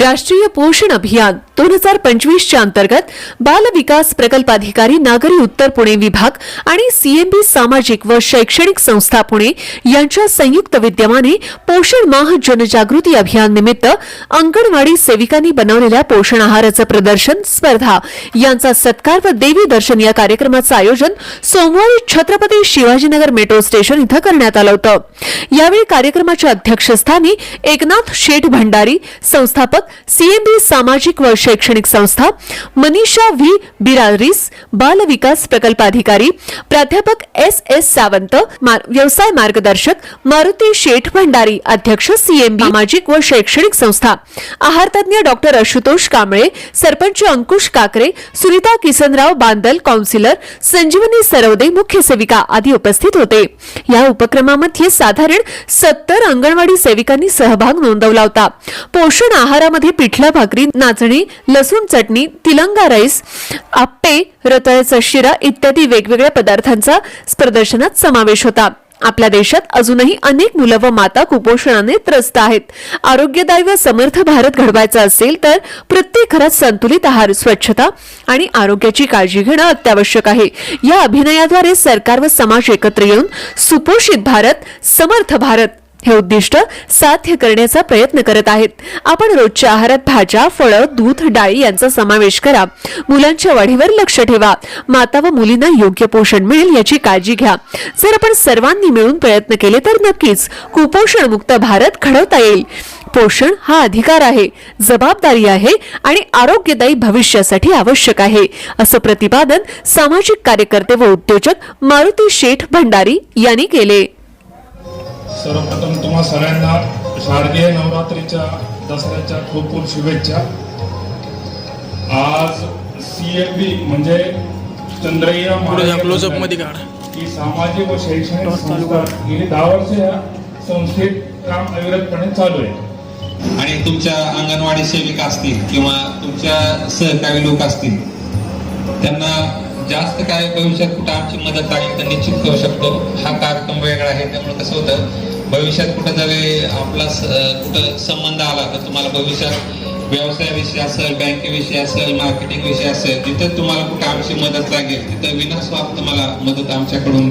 राष्ट्रीय पोषण अभियान। दोन हजार पंचवीसच्या अंतर्गत बाल विकास प्रकल्पाधिकारी नागरी उत्तर पुणे विभाग आणि सीएमबी सामाजिक व शैक्षणिक संस्था पुणे यांच्या संयुक्त विद्यमाने पोषण माह जनजागृती अभियान निमित्त अंगणवाडी सेविकांनी बनवलेल्या पोषण आहाराचं प्रदर्शन स्पर्धा यांचा सत्कार व देवी दर्शन या कार्यक्रमाचं आयोजन सोमवारी छत्रपती शिवाजीनगर मेट्रो स्टेशन इथं करण्यात आलं होतं. यावेळी कार्यक्रमाच्या अध्यक्षस्थानी एकनाथ शेठ भंडारी संस्थापक सीएमबी सामाजिक व शैक्षणिक संस्था मनीषा व्ही. बिरारीस बाल विकास प्रकल्प अधिकारी प्राध्यापक एस. एस. सावंत मार- व्यवसाय मार्गदर्शक मारुती शेठ भंडारी अध्यक्ष सीएमबी सामाजिक व शैक्षणिक संस्था आहारतज्ञ डॉक्टर आशुतोष कांबळे सरपंच अंकुश काकरे सुनीता किसनराव बांदल काउन्सिलर संजीवनी सरवदे मुख्य सेविका आदी उपस्थित होते. या उपक्रमामध्ये साधारण सत्तर अंगणवाडी सेविकांनी सहभाग नोंदवला होता. पोषण आहारामध्ये पिठला भाकरी नाचणी लसूण चटणी तिलंगा राईस आप्पे रताळ्याचा शिरा इत्यादी वेगवेगळ्या पदार्थांचा प्रदर्शनात समावेश होता. आपल्या देशात अजूनही अनेक मुलं व माता कुपोषणाने त्रस्त आहेत. आरोग्यदायी व समर्थ भारत घडवायचा असेल तर प्रत्येक घरात संतुलित आहार स्वच्छता आणि आरोग्याची काळजी घेणं अत्यावश्यक आहे. या अभिनयाद्वारे सरकार व समाज एकत्र येऊन सुपोषित भारत समर्थ भारत हे उद्दिष्ट साध्य करण्याचा प्रयत्न करत आहेत. आपण रोजच्या आहारात भाज्या फळं दूध डाळी यांचा समावेश करा. मुलांच्या वाढीवर लक्ष ठेवा. माता व मुलींना योग्य पोषण मिळेल याची काळजी घ्या. जर आपण सर्वांनी मिळून प्रयत्न केले तर नक्कीच कुपोषण मुक्त भारत घडवता येईल. पोषण हा अधिकार आहे जबाबदारी आहे आणि आरोग्यदायी भविष्यासाठी आवश्यक आहे असं प्रतिपादन सामाजिक कार्यकर्ते व उद्योजक मारुती शेठ भंडारी यांनी केले. सर्वप्रथम तुम्हा सगळ्यांना शारदीय नवरात्रीच्या दसऱ्याच्या खूप खूप शुभेच्छा. आज सीएमबी म्हणजे चंद्रय्या पुढे जा महाराज क्लोजअपमध्ये काढ. ही सामाजिक व शैक्षणिक संस्था गेली दहा वर्ष या संस्थेत काम अविरतपणे चालू आहे. आणि तुमच्या अंगणवाडी सेविका असतील किंवा तुमच्या सहकारी लोक असतील त्यांना जास्त काय भविष्यात कुठं आमची मदत लागेल तर निश्चित करू शकतो. हा कार्यक्रम वेगळा आहे त्यामुळे कसं होतं भविष्यात कुठं जरी आपला कुठं संबंध आला तर तुम्हाला भविष्यात व्यवसायाविषयी असेल बँकेविषयी असेल मार्केटिंग विषयी असेल तिथं तुम्हाला कुठं आमची मदत लागेल तिथं विनास्वार्थ तुम्हाला मदत आमच्याकडून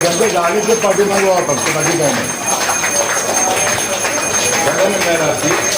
त्यांच्या गाडीचे पाठीमागे वापरतो बाकी काय नाही सगळ्यांनी काय राहते